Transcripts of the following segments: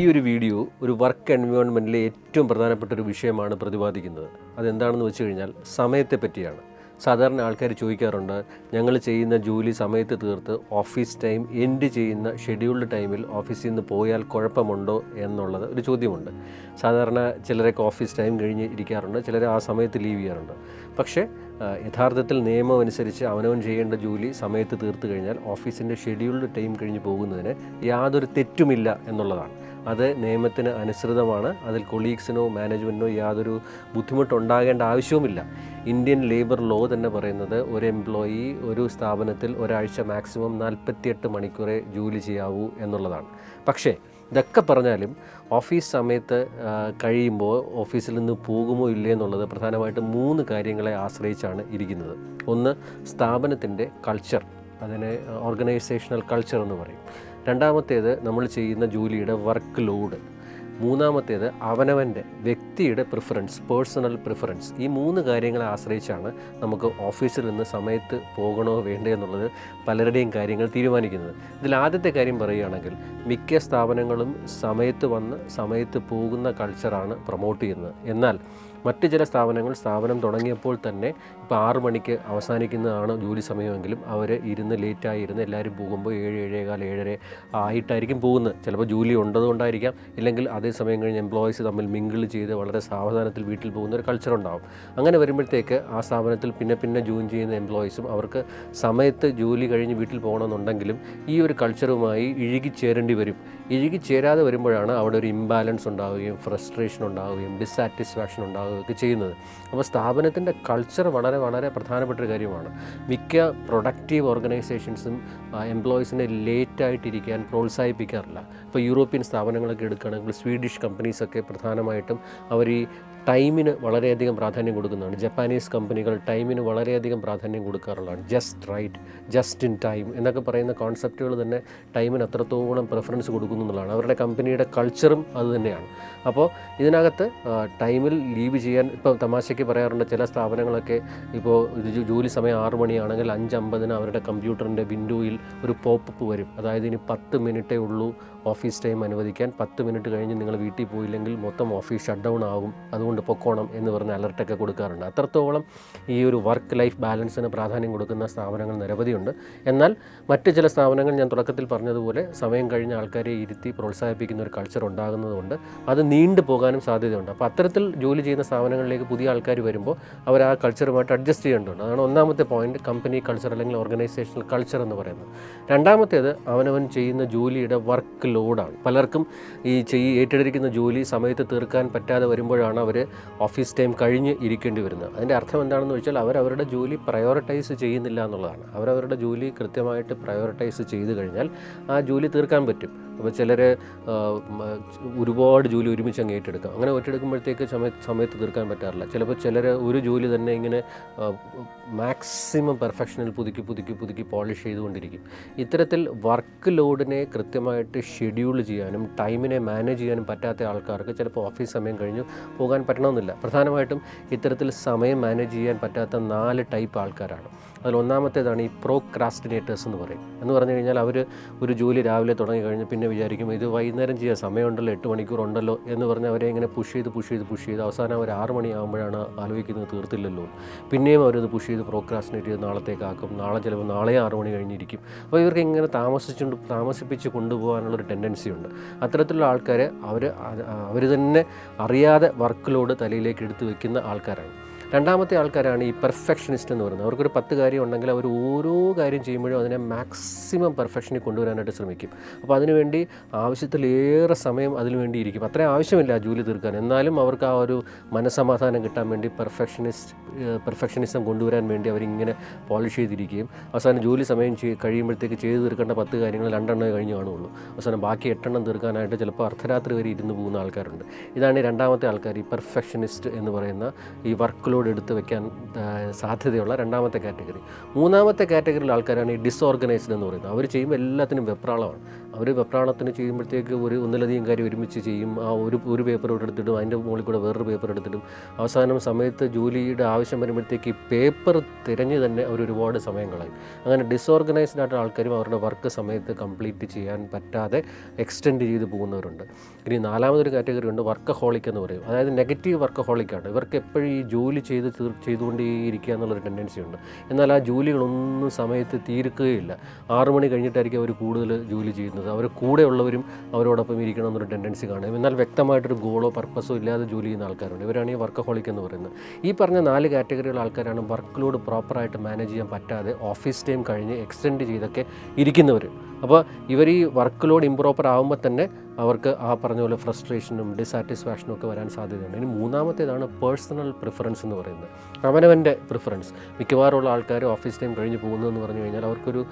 ഈ ഒരു വീഡിയോ ഒരു വർക്ക് എൻവയോൺമെന്റിലെ ഏറ്റവും പ്രധാനപ്പെട്ട ഒരു വിഷയമാണ് പ്രതിപാദിക്കുന്നത്. അതെന്താണെന്ന് വെച്ച് കഴിഞ്ഞാൽ സമയത്തെ പറ്റിയാണ്. സാധാരണ ആൾക്കാർ ചോദിക്കാറുണ്ട് ഞങ്ങൾ ചെയ്യുന്ന ജോലി സമയത്ത് തീർത്ത് ഓഫീസ് ടൈം എൻഡ് ചെയ്യുന്ന ഷെഡ്യൂൾഡ് ടൈമിൽ ഓഫീസിൽ നിന്ന് പോയാൽ കുഴപ്പമുണ്ടോ? എന്നുള്ളത് ഒരു ചോദ്യമുണ്ട്. സാധാരണ ചിലരൊക്കെ ഓഫീസ് ടൈം കഴിഞ്ഞ് ഇരിക്കാറുണ്ട് ചിലർ ആ സമയത്ത് ലീവ് ചെയ്യാറുണ്ട്. പക്ഷേ യഥാർത്ഥത്തിൽ നിയമം അനുസരിച്ച് അവനവൻ ചെയ്യേണ്ട ജോലി സമയത്ത് തീർത്ത് കഴിഞ്ഞാൽ ഓഫീസിന്റെ ഷെഡ്യൂൾഡ് ടൈം കഴിഞ്ഞ് പോകുന്നതിന് യാതൊരു തെറ്റുമില്ല എന്നുള്ളതാണ്. അത് നിയമത്തിന് അനുസൃതമാണ്. അതിൽ കൊളീഗ്സിനോ മാനേജ്മെന്റിനോ യാതൊരു ബുദ്ധിമുട്ടുണ്ടാകേണ്ട ആവശ്യവുമില്ല. ഇന്ത്യൻ ലേബർ ലോ തന്നെ പറയുന്നത് ഒരു എംപ്ലോയി ഒരു സ്ഥാപനത്തിൽ ഒരാഴ്ച മാക്സിമം നാൽപ്പത്തിയെട്ട് മണിക്കൂറേ ജോലി ചെയ്യാവൂ എന്നുള്ളതാണ്. പക്ഷേ ഇതൊക്കെ പറഞ്ഞാലും ഓഫീസ് സമയത്ത് കഴിയുമ്പോൾ ഓഫീസിൽ നിന്ന് പോകുമോ ഇല്ലേ എന്നുള്ളത് പ്രധാനമായിട്ടും മൂന്ന് കാര്യങ്ങളെ ആശ്രയിച്ചാണ് ഇരിക്കുന്നത്. ഒന്ന് സ്ഥാപനത്തിന്റെ കൾച്ചർ അതിനെ ഓർഗനൈസേഷണൽ കൾച്ചർ എന്ന് പറയും. രണ്ടാമത്തേത് നമ്മൾ ചെയ്യുന്ന ജോലിയുടെ വർക്ക് ലോഡ് മൂന്നാമത്തേത് അവനവന്റെ വ്യക്തിയുടെ പ്രിഫറൻസ് പേഴ്സണൽ പ്രിഫറൻസ് ഈ മൂന്ന് കാര്യങ്ങളെ ആശ്രയിച്ചാണ് നമുക്ക് ഓഫീസിൽ നിന്ന് സമയത്ത് പോകണോ വേണ്ടേ എന്നുള്ളത് പലരുടെയും കാര്യങ്ങൾ തീരുമാനിക്കുന്നത്. ഇതിൽ ആദ്യത്തെ കാര്യം പറയുകയാണെങ്കിൽ മിക്ക സ്ഥാപനങ്ങളും സമയത്ത് വന്ന് സമയത്ത് പോകുന്ന കൾച്ചറാണ് പ്രൊമോട്ട് ചെയ്യുന്നത്. എന്നാൽ മറ്റ് ചില സ്ഥാപനങ്ങൾ സ്ഥാപനം തുടങ്ങിയപ്പോൾ തന്നെ ഇപ്പോൾ ആറ് മണിക്ക് അവസാനിക്കുന്നതാണ് ജോലി സമയമെങ്കിലും അവർ ഇരുന്ന് ലേറ്റായി ഇരുന്ന് എല്ലാവരും പോകുമ്പോൾ ഏഴ് ഏഴേകാൽ ഏഴര ആയിട്ടായിരിക്കും പോകുന്നത്. ചിലപ്പോൾ ജോലി ഉണ്ടതുകൊണ്ടായിരിക്കാം ഇല്ലെങ്കിൽ അതേ സമയം കഴിഞ്ഞ് എംപ്ലോയീസ് തമ്മിൽ മിങ്കിൾ ചെയ്ത് വളരെ സാവധാനത്തിൽ വീട്ടിൽ പോകുന്ന ഒരു കൾച്ചർ ഉണ്ടാവും. അങ്ങനെ വരുമ്പോഴത്തേക്ക് ആ സ്ഥാപനത്തിൽ പിന്നെ പിന്നെ ജോയിൻ ചെയ്യുന്ന എംപ്ലോയീസും അവർക്ക് സമയത്ത് ജോലി കഴിഞ്ഞ് വീട്ടിൽ പോകണമെന്നുണ്ടെങ്കിലും ഈ ഒരു കൾച്ചറുമായി ഇഴുകിച്ചേരേണ്ടി വരും. ഇഴുകിച്ചേരാതെ വരുമ്പോഴാണ് അവിടെ ഒരു ഇംബാലൻസ് ഉണ്ടാവുകയും ഫ്രസ്ട്രേഷൻ ഉണ്ടാവുകയും ഡിസാറ്റിസ്ഫാക്ഷൻ ഉണ്ടാവുകയും ഒക്കെ ചെയ്യുന്നത്. അപ്പോൾ സ്ഥാപനത്തിന്റെ കൾച്ചർ വളരെ വളരെ പ്രധാനപ്പെട്ട ഒരു കാര്യമാണ്. മിക്ക പ്രൊഡക്റ്റീവ് ഓർഗനൈസേഷൻസും എംപ്ലോയീസിനെ ലേറ്റായിട്ടിരിക്കാൻ പ്രോത്സാഹിപ്പിക്കാറില്ല. ഇപ്പോൾ യൂറോപ്യൻ സ്ഥാപനങ്ങളൊക്കെ എടുക്കുകയാണെങ്കിൽ സ്വീഡിഷ് കമ്പനീസൊക്കെ പ്രധാനമായിട്ടും അവർ ഈ ടൈമിന് വളരെയധികം പ്രാധാന്യം കൊടുക്കുന്നതാണ്. ജപ്പാനീസ് കമ്പനികൾ ടൈമിന് വളരെയധികം പ്രാധാന്യം കൊടുക്കാറുള്ളതാണ്. Just right just in time എന്നൊക്കെ പറയുന്ന കോൺസെപ്റ്റുകൾ തന്നെ ടൈമിന് അത്രത്തോളം പ്രിഫറൻസ് കൊടുക്കുന്നു എന്നുള്ളതാണ്. അവരുടെ കമ്പനിയുടെ കൾച്ചറും അത് തന്നെയാണ്. അപ്പോൾ ഇതിനകത്ത് ടൈമിൽ ലീവ് ചെയ്യാൻ ഇപ്പോൾ തമാശയ്ക്ക് പറയാറുണ്ട് ചില സ്ഥാപനങ്ങളൊക്കെ ഇപ്പോൾ ജോലി സമയം ആറ് മണിയാണെങ്കിൽ അഞ്ചമ്പതിന് അവരുടെ കമ്പ്യൂട്ടറിന്റെ വിൻഡോയിൽ ഒരു പോപ്പപ്പ് വരും. അതായത് ഇനി പത്ത് മിനിറ്റേ ഉള്ളൂ ഓഫീസ് ടൈം അനുവദിക്കാൻ പത്ത് മിനിറ്റ് കഴിഞ്ഞ് നിങ്ങൾ വീട്ടിൽ പോയില്ലെങ്കിൽ മൊത്തം ഓഫീസ് ഷട്ട് ഡൗൺ ആകും. അതുകൊണ്ട് പൊക്കോണം എന്ന് പറഞ്ഞ് അലർട്ടൊക്കെ കൊടുക്കാറുണ്ട്. അത്രത്തോളം ഈ ഒരു വർക്ക് ലൈഫ് ബാലൻസിന് പ്രാധാന്യം കൊടുക്കുന്ന സ്ഥാപനങ്ങൾ നിരവധിയുണ്ട്. എന്നാൽ മറ്റ് ചില സ്ഥാപനങ്ങൾ ഞാൻ തുടക്കത്തിൽ പറഞ്ഞതുപോലെ സമയം കഴിഞ്ഞ ആൾക്കാരെ ഇരുത്തി പ്രോത്സാഹിപ്പിക്കുന്ന ഒരു കൾച്ചർ ഉണ്ടാകുന്നതുകൊണ്ട് അത് നീണ്ടു പോകാനും സാധ്യതയുണ്ട്. അപ്പോൾ അത്തരത്തിൽ ജോലി ചെയ്യുന്ന സ്ഥാപനങ്ങളിലേക്ക് പുതിയ ആൾക്കാർ വരുമ്പോൾ അവർ ആ കൾച്ചറുമായിട്ട് അഡ്ജസ്റ്റ് ചെയ്യേണ്ടതുണ്ട്. അതാണ് ഒന്നാമത്തെ പോയിന്റ് കമ്പനി കൾച്ചർ അല്ലെങ്കിൽ ഓർഗനൈസേഷണൽ കൾച്ചർ എന്ന് പറയുന്നത്. രണ്ടാമത്തേത് അവനവൻ ചെയ്യുന്ന ജോലിയുടെ വർക്ക് ലോഡാണ് പലർക്കും ഈ ചെയ് ഏറ്റെടുക്കുന്ന ജോലി സമയത്ത് തീർക്കാൻ പറ്റാതെ വരുമ്പോഴാണ് അവർ ഓഫീസ് ടൈം കഴിഞ്ഞ് ഇരിക്കേണ്ടി വരുന്നത്. അതിന്റെ അർത്ഥം എന്താണെന്ന് വെച്ചാൽ അവർ അവരുടെ ജോലി പ്രയോറിറ്റൈസ് ചെയ്യുന്നില്ല എന്നുള്ളതാണ്. അവരവരുടെ ജോലി കൃത്യമായിട്ട് പ്രയോറിറ്റൈസ് ചെയ്ത് കഴിഞ്ഞാൽ ആ ജോലി തീർക്കാൻ പറ്റും. അപ്പോൾ ചിലർ ഒരുപാട് ജോലി ഒരുമിച്ച് അങ്ങ് ഏറ്റെടുക്കാം. അങ്ങനെ ഏറ്റെടുക്കുമ്പോഴത്തേക്ക് സമയത്ത് സമയത്ത് തീർക്കാൻ പറ്റാറില്ല. ചിലപ്പോൾ ചിലർ ഒരു ജോലി തന്നെ ഇങ്ങനെ മാക്സിമം പെർഫെക്ഷനിൽ പുതുക്കി പുതുക്കി പുതുക്കി പോളിഷ് ചെയ്തുകൊണ്ടിരിക്കും. ഇത്തരത്തിൽ വർക്ക് ലോഡിനെ കൃത്യമായിട്ട് ഷെഡ്യൂൾ ചെയ്യാനും ടൈമിനെ മാനേജ് ചെയ്യാനും പറ്റാത്ത ആൾക്കാർക്ക് ചിലപ്പോൾ ഓഫീസ് സമയം കഴിഞ്ഞ് പോകാൻ പറ്റണമെന്നില്ല. പ്രധാനമായിട്ടും ഇത്തരത്തിൽ സമയം മാനേജ് ചെയ്യാൻ പറ്റാത്ത നാല് ടൈപ്പ് ആൾക്കാരാണ്. അതിൽ ഒന്നാമത്തേതാണ് ഈ പ്രോക്രാസ്റ്റിനേറ്റേഴ്സ് എന്ന് പറയും. എന്ന് പറഞ്ഞു കഴിഞ്ഞാൽ അവർ ഒരു ജോലി രാവിലെ തുടങ്ങി കഴിഞ്ഞ് പിന്നെ വിചാരിക്കും ഇത് വൈകുന്നേരം ചെയ്യാൻ സമയമുണ്ടല്ലോ എട്ട് മണിക്കൂർ ഉണ്ടല്ലോ എന്ന് പറഞ്ഞ് അവരെ ഇങ്ങനെ പുഷ് ചെയ്ത് പുഷ് ചെയ്ത് പുഷ് ചെയ്ത് അവസാനം അവർ ആറ് മണിയാകുമ്പോഴാണ് ആലോചിക്കുന്നത് തീർത്തില്ലല്ലോ. പിന്നെയും അവരത് പുഷ് ചെയ്ത് പ്രോക്രാസ്റ്റിനേറ്റ് ചെയ്ത് നാളത്തേക്കാക്കും. നാളെ ചിലപ്പോൾ നാളെ ആറ് മണി കഴിഞ്ഞിരിക്കും. അപ്പോൾ ഇവർക്ക് ഇങ്ങനെ താമസിച്ചുകൊണ്ട് താമസിപ്പിച്ച് കൊണ്ടുപോകാനുള്ളൊരു ടെൻഡൻസി ഉണ്ട്. അത്തരത്തിലുള്ള ആൾക്കാർ അവർ അവർ തന്നെ അറിയാതെ വർക്ക് ലോഡ് തലയിലേക്ക് എടുത്ത് വെക്കുന്ന ആൾക്കാരാണ്. രണ്ടാമത്തെ ആൾക്കാരാണ് ഈ പെർഫെക്ഷനിസ്റ്റ് എന്ന് പറയുന്നത്. അവർക്കൊരു പത്ത് കാര്യം ഉണ്ടെങ്കിൽ അവർ ഓരോ കാര്യം ചെയ്യുമ്പോഴും അതിനെ മാക്സിമം പെർഫെക്ഷനിൽ കൊണ്ടുവരാനായിട്ട് ശ്രമിക്കും. അപ്പോൾ അതിനുവേണ്ടി ആവശ്യത്തിലേറെ സമയം അതിനു വേണ്ടിയിരിക്കും. അത്രയും ആവശ്യമില്ല ആ ജോലി തീർക്കാൻ. എന്നാലും അവർക്ക് ആ ഒരു മനസമാധാനം കിട്ടാൻ വേണ്ടി പെർഫെക്ഷനിസ്റ്റ് പെർഫെക്ഷനിസം കൊണ്ടുവരാൻ വേണ്ടി അവരിങ്ങനെ പോളിഷ് ചെയ്തിരിക്കുകയും അവസാനം ജോലി സമയം കഴിയുമ്പോഴത്തേക്ക് ചെയ്ത് തീർക്കേണ്ട പത്ത് കാര്യങ്ങൾ രണ്ടെണ്ണമേ കഴിഞ്ഞ് കാണുള്ളൂ അവസാനം ബാക്കി എട്ടെണ്ണം തീർക്കാനായിട്ട് ചിലപ്പോൾ അർദ്ധരാത്രി വരെ ഇരുന്ന് പോകുന്ന ആൾക്കാരുണ്ട്. ഇതാണ് രണ്ടാമത്തെ ആൾക്കാർ ഈ പെർഫെക്ഷനിസ്റ്റ് എന്ന് പറയുന്ന ഈ വർക്ക് ലോഡ് എടുത്ത് വെക്കാൻ സാധ്യതയുള്ള രണ്ടാമത്തെ കാറ്റഗറി. മൂന്നാമത്തെ കാറ്റഗറിയിലെ ആൾക്കാരാണ് ഈ ഡിസോർഗനൈസ്ഡ് എന്ന് പറയുന്നത്. അവർ ചെയ്യുമ്പോൾ എല്ലാത്തിനും വെപ്രാളമാണ്. അവർ വെപ്രാളത്തിന് ചെയ്യുമ്പോഴത്തേക്ക് ഒരു ഒന്നിലധികം കാര്യം ഒരുമിച്ച് ചെയ്യും. ആ ഒരു ഒരു പേപ്പർ ഇവിടെ എടുത്തിടും അതിന്റെ മുകളിൽ കൂടെ വേറൊരു പേപ്പർ എടുത്തിടും. അവസാനം സമയത്ത് ജോലിയുടെ ആവശ്യം വരുമ്പോഴത്തേക്ക് ഈ പേപ്പർ തിരഞ്ഞ് തന്നെ അവർ ഒരുപാട് സമയം കളയും. അങ്ങനെ ഡിസോർഗനൈസ്ഡ് ആയിട്ടുള്ള ആൾക്കാരും അവരുടെ വർക്ക് സമയത്ത് കംപ്ലീറ്റ് ചെയ്യാൻ പറ്റാതെ എക്സ്റ്റെൻഡ് ചെയ്ത് പോകുന്നവരുണ്ട്. ഇനി നാലാമതൊരു കാറ്റഗറി ഉണ്ട് വർക്കഹോളിക് എന്ന് പറയും. അതായത് നെഗറ്റീവ് വർക്ക് ഹോളിക്കാണ് ഇവർക്ക് എപ്പോഴും ഈ ജോലി ചെയ്ത് തീർ ചെയ്തുകൊണ്ടേയിരിക്കുക എന്നുള്ളൊരു ടെൻഡൻസി ഉണ്ട്. എന്നാൽ ആ ജോലികളൊന്നും സമയത്ത് തീർക്കുകയില്ല ആറു മണി കഴിഞ്ഞിട്ടായിരിക്കും അവർ കൂടുതൽ ജോലി ചെയ്യുന്നത്. അവർ കൂടെയുള്ളവരും അവരോടൊപ്പം ഇരിക്കണം എന്നൊരു ടെൻഡൻസി കാണും. എന്നാൽ വ്യക്തമായിട്ടൊരു ഗോളോ പർപ്പസോ ഇല്ലാതെ ജോലി ചെയ്യുന്ന ആൾക്കാരുണ്ട്. ഇവരാണ് ഈ വർക്കഹോളിക് എന്ന് പറയുന്നത്. ഈ പറഞ്ഞ നാല് കാറ്റഗറിയുള്ള ആൾക്കാരാണ് വർക്ക് ലോഡ് പ്രോപ്പറായിട്ട് മാനേജ് ചെയ്യാൻ പറ്റാതെ ഓഫീസ് ടൈം കഴിഞ്ഞ് എക്സ്റ്റെൻഡ് ചെയ്തൊക്കെ ഇരിക്കുന്നവർ അപ്പോൾ ഇവർ ഈ വർക്ക് ലോഡ് ഇംപ്രോപ്പർ ആകുമ്പോൾ തന്നെ അവർക്ക് ആ പറഞ്ഞ പോലെ ഫ്രസ്ട്രേഷനും ഡിസാറ്റിസ്ഫാക്ഷനും ഒക്കെ വരാൻ സാധ്യതയുണ്ട്. ഇനി മൂന്നാമത്തേതാണ് പേഴ്സണൽ പ്രിഫറൻസ് എന്ന് പറയുന്നത്. അവനവന്റെ പ്രിഫറൻസ് മിക്കവാറുള്ള ആൾക്കാർ ഓഫീസ് ടൈം കഴിഞ്ഞ് പോകുന്നതെന്ന് പറഞ്ഞു കഴിഞ്ഞാൽ അവർക്കൊരു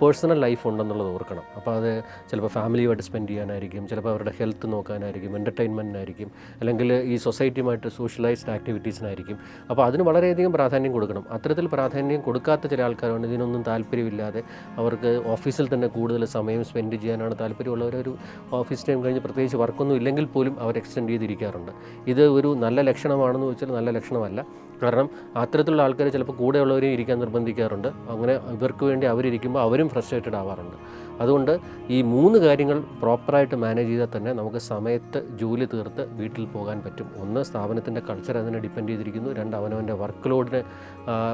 പേഴ്സണൽ ലൈഫ് ഉണ്ടെന്നുള്ളത് ഓർക്കണം. അപ്പോൾ അത് ചിലപ്പോൾ ഫാമിലിയുമായിട്ട് സ്പെൻഡ് ചെയ്യാനായിരിക്കും ചിലപ്പോൾ അവരുടെ ഹെൽത്ത് നോക്കാനായിരിക്കും എന്റർടൈൻമെന്റിനായിരിക്കും അല്ലെങ്കിൽ ഈ സൊസൈറ്റിയുമായിട്ട് സോഷ്യലൈസ്ഡ് ആക്ടിവിറ്റീസിനായിരിക്കും അപ്പോൾ അതിന് വളരെയധികം പ്രാധാന്യം കൊടുക്കണം. അത്തരത്തിൽ പ്രാധാന്യം കൊടുക്കാത്ത ചില ആൾക്കാരുണ്ട്. ഇതിനൊന്നും താല്പര്യമില്ലാതെ അവർക്ക് ഓഫീസിൽ തന്നെ കൂടുതൽ സമയം സ്പെൻഡ് ചെയ്യാനാണ് താല്പര്യമുള്ളവരൊരു ഓഫീസ് ടൈം കഴിഞ്ഞ് പ്രത്യേകിച്ച് വർക്കൊന്നും ഇല്ലെങ്കിൽ പോലും അവർ എക്സ്റ്റെൻഡ് ചെയ്തിരിക്കാറുണ്ട്. ഇത് ഒരു നല്ല ലക്ഷണമാണെന്ന് വെച്ചാൽ നല്ല ലക്ഷണമല്ല. കാരണം അത്തരത്തിലുള്ള ആൾക്കാർ ചിലപ്പോൾ കൂടെയുള്ളവരെയും ഇരിക്കാൻ നിർബന്ധിക്കാറുണ്ട്. അങ്ങനെ ഇവർക്ക് വേണ്ടി അവരിയ്ക്കുമ്പോൾ അവരും ഫ്രസ്ട്രേറ്റഡ് ആവാറുണ്ട്. അതുകൊണ്ട് ഈ മൂന്ന് കാര്യങ്ങൾ പ്രോപ്പറായിട്ട് മാനേജ് ചെയ്താൽ തന്നെ നമുക്ക് സമയത്ത് ജോലി തീർത്ത് വീട്ടിൽ പോകാൻ പറ്റും. ഒന്ന് സ്ഥാപനത്തിന്റെ കൾച്ചർ അതിനെ ഡിപ്പെൻഡ് ചെയ്തിരിക്കുന്നു. രണ്ട് അവനവന്റെ വർക്ക് ലോഡിനെ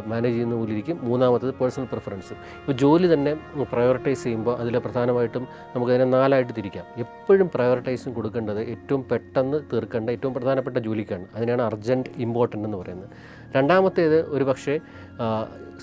മാനേജ് ചെയ്യുന്ന പോലെ ഇരിക്കും. മൂന്നാമത്തത് പേഴ്സണൽ പ്രിഫറൻസ്. ഇപ്പോൾ ജോലി തന്നെ പ്രയോറിറ്റൈസ് ചെയ്യുമ്പോൾ അതിൽ പ്രധാനമായിട്ടും നമുക്കതിനെ നാലായിട്ട് തിരിക്കാം. എപ്പോഴും പ്രയോറിറ്റൈസും കൊടുക്കേണ്ടത് ഏറ്റവും പെട്ടെന്ന് തീർക്കേണ്ട ഏറ്റവും പ്രധാനപ്പെട്ട ജോലിക്കാണ്. അതിനാണ് അർജന്റ് ഇമ്പോർട്ടന്റ് എന്ന് പറയുന്നത്. രണ്ടാമത്തേത് ഒരു പക്ഷേ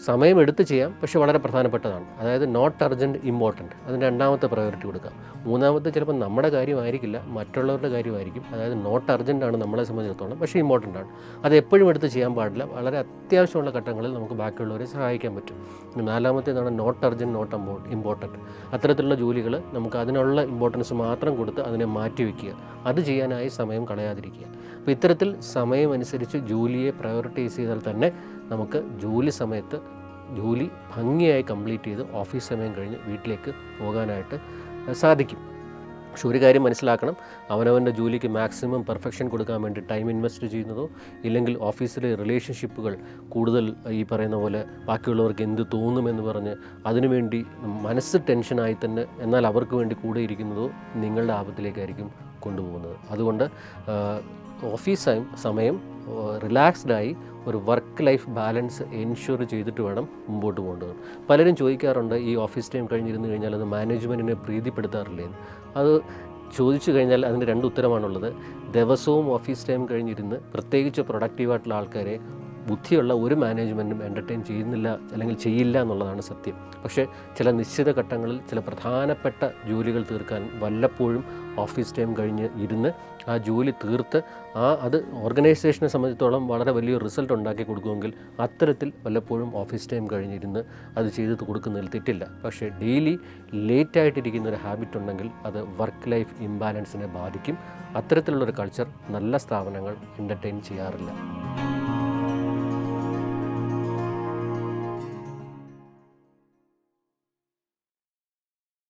സമയമെടുത്ത് ചെയ്യാം പക്ഷേ വളരെ പ്രധാനപ്പെട്ടതാണ്. അതായത് നോട്ട് അർജന്റ് ഇമ്പോർട്ടന്റ് അതിന് രണ്ടാമത്തെ പ്രയോറിറ്റി കൊടുക്കാം. മൂന്നാമത്തെ ചിലപ്പോൾ നമ്മുടെ കാര്യമായിരിക്കില്ല മറ്റുള്ളവരുടെ കാര്യമായിരിക്കും. അതായത് നോട്ട് അർജന്റ് ആണ് നമ്മളെ സംബന്ധിച്ചിടത്തോളം പക്ഷേ ഇമ്പോർട്ടന്റ് ആണ്. അത് എപ്പോഴും എടുത്ത് ചെയ്യാൻ പാടില്ല. വളരെ അത്യാവശ്യമുള്ള ഘട്ടങ്ങളിൽ നമുക്ക് ബാക്കിയുള്ളവരെ സഹായിക്കാൻ പറ്റും. നാലാമത്തേതാണ് നോട്ട് അർജന്റ് നോട്ട് ഇമ്പോർട്ടന്റ് അത്തരത്തിലുള്ള ജോലികൾ നമുക്ക് അതിനുള്ള ഇമ്പോർട്ടൻസ് മാത്രം കൊടുത്ത് അതിനെ മാറ്റി വയ്ക്കുക അത് ചെയ്യാനായി സമയം കളയാതിരിക്കുക. അപ്പോൾ ഇത്തരത്തിൽ സമയമനുസരിച്ച് ജോലിയെ പ്രയോറിറ്റൈസ് ചെയ്താൽ തന്നെ നമുക്ക് ജോലി സമയത്ത് ജോലി ഭംഗിയായി കംപ്ലീറ്റ് ചെയ്ത് ഓഫീസ് സമയം കഴിഞ്ഞ് വീട്ടിലേക്ക് പോകാനായിട്ട് സാധിക്കും. പക്ഷെ ഒരു കാര്യം മനസ്സിലാക്കണം അവനവന്റെ ജോലിക്ക് മാക്സിമം പെർഫെക്ഷൻ കൊടുക്കാൻ വേണ്ടി ടൈം ഇൻവെസ്റ്റ് ചെയ്യുന്നതോ ഇല്ലെങ്കിൽ ഓഫീസിലെ റിലേഷൻഷിപ്പുകൾ കൂടുതൽ ഈ പറയുന്ന പോലെ ബാക്കിയുള്ളവർക്ക് എന്ത് തോന്നുമെന്ന് പറഞ്ഞ് അതിനുവേണ്ടി മനസ്സ് ടെൻഷനായി തന്നെ എന്നാൽ അവർക്ക് വേണ്ടി കൂടെ ഇരിക്കുന്നതോ നിങ്ങളുടെ ആപത്തിലേക്കായിരിക്കും കൊണ്ടുപോകുന്നത്. അതുകൊണ്ട് ഓഫീസ് സമയം റിലാക്സ്ഡായി ഒരു വർക്ക് ലൈഫ് ബാലൻസ് എൻഷുർ ചെയ്തിട്ട് വേണം മുമ്പോട്ട് പോകേണ്ടത് പലരും ചോദിക്കാറുണ്ട് ഈ ഓഫീസ് ടൈം കഴിഞ്ഞിരുന്നു കഴിഞ്ഞാൽ അത് മാനേജ്മെന്റിനെ പ്രീതിപ്പെടുത്താറില്ലേ. അത് ചോദിച്ചു കഴിഞ്ഞാൽ അതിന് രണ്ട് ഉത്തരമാണുള്ളത് ദിവസവും ഓഫീസ് ടൈം കഴിഞ്ഞിരുന്ന് പ്രത്യേകിച്ച് പ്രൊഡക്റ്റീവായിട്ടുള്ള ആൾക്കാരെ ബുദ്ധിയുള്ള ഒരു മാനേജ്മെന്റും എന്റർടൈൻ ചെയ്യുന്നില്ല അല്ലെങ്കിൽ ചെയ്യില്ല എന്നുള്ളതാണ് സത്യം. പക്ഷേ ചില നിശ്ചിത ഘട്ടങ്ങളിൽ ചില പ്രധാനപ്പെട്ട ജോലികൾ തീർക്കാൻ വല്ലപ്പോഴും ഓഫീസ് ടൈം കഴിഞ്ഞ് ഇരുന്ന് ആ ജോലി തീർത്ത് ആ അത് ഓർഗനൈസേഷനെ സംബന്ധിച്ചിടത്തോളം വളരെ വലിയ റിസൾട്ട് ഉണ്ടാക്കി കൊടുക്കുമെങ്കിൽ അത്തരത്തിൽ വല്ലപ്പോഴും ഓഫീസ് ടൈം കഴിഞ്ഞിരുന്ന് അത് ചെയ്ത് കൊടുക്കുന്നതിൽ തെറ്റില്ല. പക്ഷേ ഡെയിലി ലേറ്റ് ലേറ്റായിട്ടിരിക്കുന്ന ഒരു ഹാബിറ്റ് ഉണ്ടെങ്കിൽ അത് വർക്ക് ലൈഫ് ഇംബാലൻസിനെ ബാധിക്കും. അത്തരത്തിലുള്ളൊരു കൾച്ചർ നല്ല സ്ഥാപനങ്ങൾ എന്റർടൈൻ ചെയ്യാറില്ല.